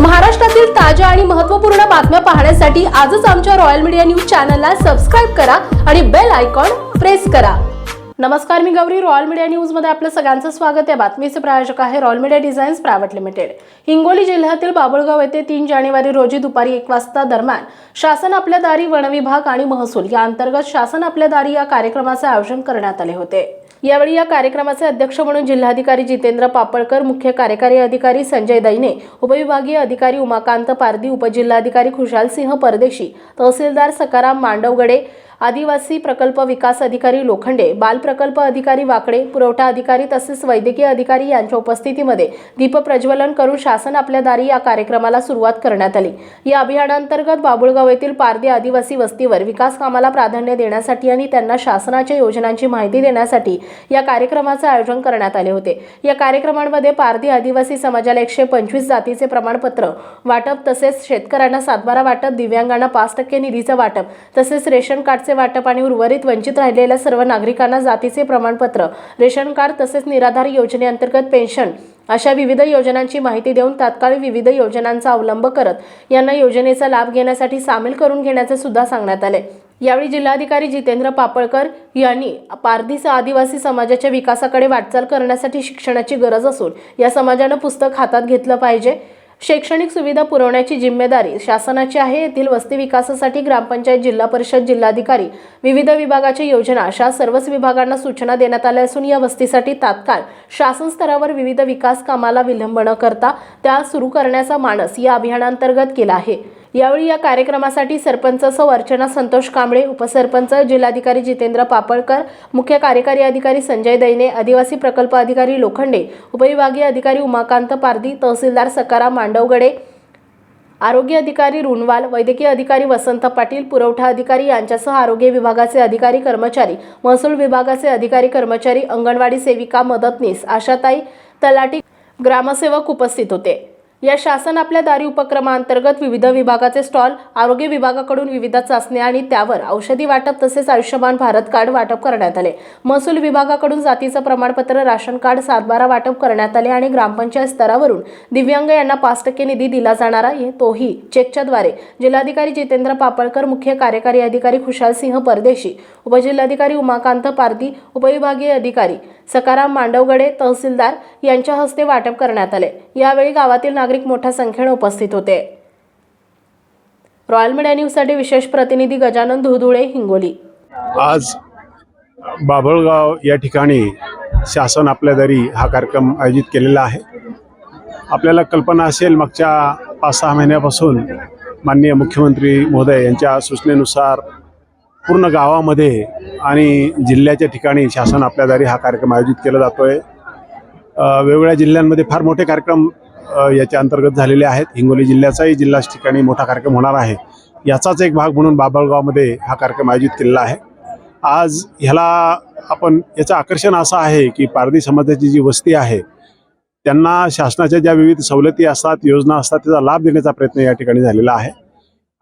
महाराष्ट्रातील ताज्या आणि महत्त्वपूर्ण बातम्या पाहण्यासाठी आजच आमच्या रॉयल मीडिया न्यूज चॅनलला सबस्क्राईब करा आणि बेल आयकॉन प्रेस करा. नमस्कार मी गौरी. रॉयल मीडिया न्यूजमध्ये आपलं सगळ्यांचं स्वागत. आहे बातमीचे प्रायोजक आहे royal media designs private limited. Hingoli जिल्ह्यातील बाबुळगाव येथे तीन जानेवारी रोजी दुपारी एक वाजता दरम्यान शासन आपल्या दारी वनविभाग आणि महसूल या अंतर्गत शासन आपल्या दारी या कार्यक्रमाचे आयोजन करण्यात आले होते. यावेळी या कार्यक्रमाचे अध्यक्ष म्हणून जिल्हाधिकारी जितेंद्र पापळकर मुख्य कार्यकारी अधिकारी संजय दैने उपविभागीय अधिकारी उमाकांत पारदी उपजिल्हाधिकारी खुशालसिंह परदेशी तहसीलदार सकाराम मांडवगडे आदिवासी प्रकल्प विकास अधिकारी लोखंडे बाल प्रकल्प अधिकारी वाकडे पुरवठा अधिकारी तसेच वैद्यकीय अधिकारी यांच्या उपस्थितीमध्ये दीपप्रज्वलन करून शासन आपल्या दारी या कार्यक्रमाला सुरुवात करण्यात आली. या अभियानांतर्गत बाबुळगाव येथील पारधी आदिवासी वस्तीवर विकास कामाला प्राधान्य देण्यासाठी आणि त्यांना शासनाच्या योजनांची माहिती देण्यासाठी या कार्यक्रमाचे आयोजन करण्यात आले होते. या कार्यक्रमांमध्ये पारधी आदिवासी समाजाला एकशे पंचवीस जातीचे प्रमाणपत्र वाटप तसेच शेतकऱ्यांना सातबारा वाटप दिव्यांगांना पाच टक्के निधीचं वाटप तसेच रेशन कार्डचे वाटप आणि उर्वरित वंचित राहिलेल्या सर्व नागरिकांना जातीचे प्रमाणपत्र रेशन कार्ड तसेच निराधार योजनेअंतर्गत पेन्शन अशा विविध योजनांची माहिती देऊन तात्काळ विविध योजनांचा अवलंब करत यांना योजनेचा लाभ घेण्यासाठी सामील करून घेण्याचे सुद्धा सांगण्यात आले. यावेळी जिल्हाधिकारी जितेंद्र पापळकर यांनी पारधीस आदिवासी समाजाच्या विकासाकडे वाटचाल करण्यासाठी शिक्षणाची गरज असून या समाजानं पुस्तक हातात घेतलं पाहिजे. शैक्षणिक सुविधा पुरवण्याची जिम्मेदारी शासनाची आहे. येथील वस्ती विकासासाठी ग्रामपंचायत जिल्हा परिषद जिल्हाधिकारी विविध विभागाच्या योजना अशा सर्वच विभागांना सूचना देण्यात आल्या असून या वस्तीसाठी तात्काळ शासन स्तरावर विविध विकास कामाला विलंब न करता त्या सुरू करण्याचा मानस या अभियानांतर्गत केला आहे. यावेळी या कार्यक्रमासाठी सरपंच सौ अर्चना संतोष कांबळे उपसरपंच जिल्हाधिकारी जितेंद्र पापळकर मुख्य कार्यकारी अधिकारी संजय दैने आदिवासी प्रकल्प अधिकारी लोखंडे उपविभागीय अधिकारी उमाकांत पारदी तहसीलदार सकाराम मांडवगडे आरोग्य अधिकारी रुणवाल वैद्यकीय अधिकारी वसंत पाटील पुरवठा अधिकारी यांच्यासह आरोग्य विभागाचे अधिकारी कर्मचारी महसूल विभागाचे अधिकारी कर्मचारी अंगणवाडी सेविका मदतनीस आशाताई तलाटी ग्रामसेवक उपस्थित होते. या शासन आपल्या दारी उपक्रमाअंतर्गत विविध विभागाचे स्टॉल आरोग्य विभागाकडून विविध चाचण्या आणि त्यावर औषधी वाटप तसेच आयुष्यमान भारत कार्ड वाटप करण्यात आले. महसूल विभागाकडून जातीचं प्रमाणपत्र राशन कार्ड सातबारा वाटप करण्यात आले आणि ग्रामपंचायत स्तरावरून दिव्यांग यांना पाच टक्के निधी दिला जाणारा आहे तोही चेकच्याद्वारे जिल्हाधिकारी जितेंद्र पापळकर मुख्य कार्यकारी अधिकारी खुशाल सिंह परदेशी उपजिल्हाधिकारी उमाकांत पारदी उपविभागीय अधिकारी सकाराम मांडवगडे तहसीलदार यांच्या हस्ते वाटप करण्यात आले. यावेळी गावातील नागरिक मोठ्या संख्येने उपस्थित होते. रॉयल मीडिया न्यूजसाठी विशेष प्रतिनिधी गजानन धुधुळे हिंगोली. आज बाभळगाव या ठिकाणी शासन आपल्या दरी हा कार्यक्रम आयोजित केलेला आहे. आपल्याला कल्पना असेल मागच्या पाच सहा महिन्यापासून माननीय मुख्यमंत्री महोदय यांच्या सूचनेनुसार पूर्ण गावामध्ये आणि जिल्ह्याच्या ठिकाणी शासन आपल्या दारी हा कार्यक्रम आयोजित केला जातो आहे वेगवेगळ्या जिल्ह्यांमध्ये फार मोठे कार्यक्रम याच्या अंतर्गत झालेले आहेत. हिंगोली जिल्ह्याचाही जिल्हा ठिकाणी मोठा कार्यक्रम होणार आहे. याचाच एक भाग म्हणून बाभळगावमध्ये हा कार्यक्रम आयोजित केलेला आहे. आज ह्याला आपण याचं आकर्षण असं आहे की पारधी समाजाची जी वस्ती आहे त्यांना शासनाच्या ज्या विविध सवलती असतात योजना असतात त्याचा लाभ देण्याचा प्रयत्न या ठिकाणी झालेला आहे.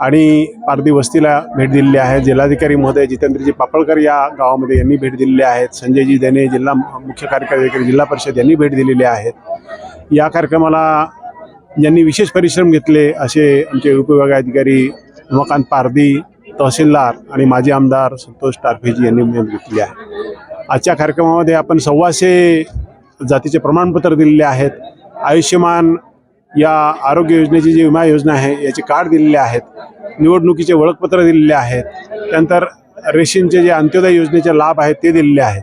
आणि पारधी वस्तीला भेट दिलेली आहे. जिल्हाधिकारी महोदय जितेंद्रजी पापळकर या गावामध्ये यांनी भेट दिलेली आहेत. संजयजी देणे जिल्हा मुख्य कार्यकारी अधिकारी जिल्हा परिषद यांनी भेट दिलेली आहेत. या कार्यक्रमाला ज्यांनी विशेष परिश्रम घेतले असे आमचे उपविभाग अधिकारी उमाकांत पारदी तहसीलदार आणि माजी आमदार संतोष टारफेजी यांनी मेहनत घेतली आहे. आजच्या कार्यक्रमामध्ये आपण सव्वाशे जातीचे प्रमाणपत्र दिलेले आहेत. आयुष्यमान या आरोग्य योजनेची जी विमा योजना आहे याचे कार्ड दिलेले आहेत. निवडणुकीचे ओळखपत्र दिलेले आहेत. त्यानंतर रेशनचे जे अंत्योदय योजनेचे लाभ आहेत ते दिलेले आहेत.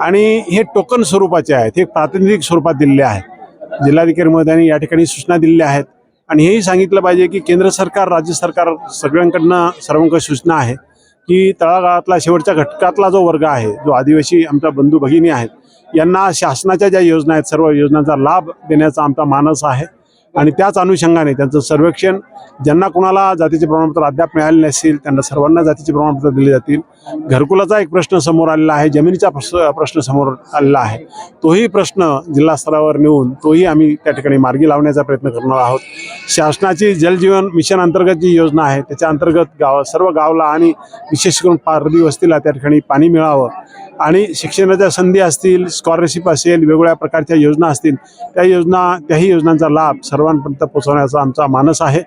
आणि हे टोकन स्वरूपाचे आहेत हे प्रातिनिधिक स्वरूपात दिलेले आहेत. जिल्हाधिकारी महोदयांनी या ठिकाणी सूचना दिलेल्या आहेत. आणि हेही सांगितलं पाहिजे की केंद्र सरकार राज्य सरकार सगळ्यांकडनं सर्वांकडे सूचना आहे की तळागाळातला शेवटच्या घटकातला जो वर्ग आहे जो आदिवासी आमच्या बंधू भगिनी आहेत यांना शासनाच्या ज्या योजना आहेत सर्व योजनांचा लाभ देण्याचा आमचा मानस आहे. आणि त्याच अनुषंगाने त्यांचं सर्वेक्षण ज्यांना कुणाला जातीचे प्रमाणपत्र अद्याप मिळाले नसेल त्यांना सर्वांना जातीचे प्रमाणपत्र दिले जातील. घरकुलाचा एक प्रश्न समोर आलेला आहे जमिनीचा प्रश्न प्रश्न समोर आलेला आहे. तोही प्रश्न जिल्हा स्तरावर नेऊन तोही आम्ही त्या ठिकाणी मार्गी लावण्याचा प्रयत्न करणार आहोत. शासनाची जलजीवन मिशन अंतर्गत जी योजना आहे त्याच्या अंतर्गत गाव सर्व गावला आणि विशेष करून पारधी वस्तीला त्या ठिकाणी पाणी मिळावं. आणि शिक्षणाच्या संधी असतील स्कॉलरशिप असेल वेगवेगळ्या प्रकारच्या योजना असतील त्या योजना त्याही योजनांचा लाभ सर्वांपर्यंत पोहोचवण्याचा आमचा मानस आहे.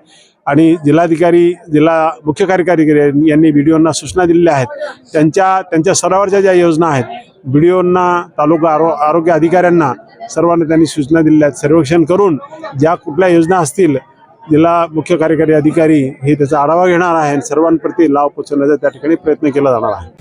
आणि जिल्हाधिकारी जिल्हा मुख्य कार्यकारी यांनी बी ओंना सूचना दिलेल्या आहेत. त्यांच्या त्यांच्या स्तरावरच्या ज्या योजना आहेत बी ओंना तालुका आरो आरोग्य अधिकाऱ्यांना सर्वांना त्यांनी सूचना दिलेल्या आहेत. सर्वेक्षण करून ज्या कुठल्या योजना असतील जिल्हा मुख्य कार्यकारी अधिकारी हे त्याचा आढावा घेणार आहे आणि सर्वांप्रती लाभ पोहोचवण्याचा त्या ठिकाणी प्रयत्न केला जाणार आहे.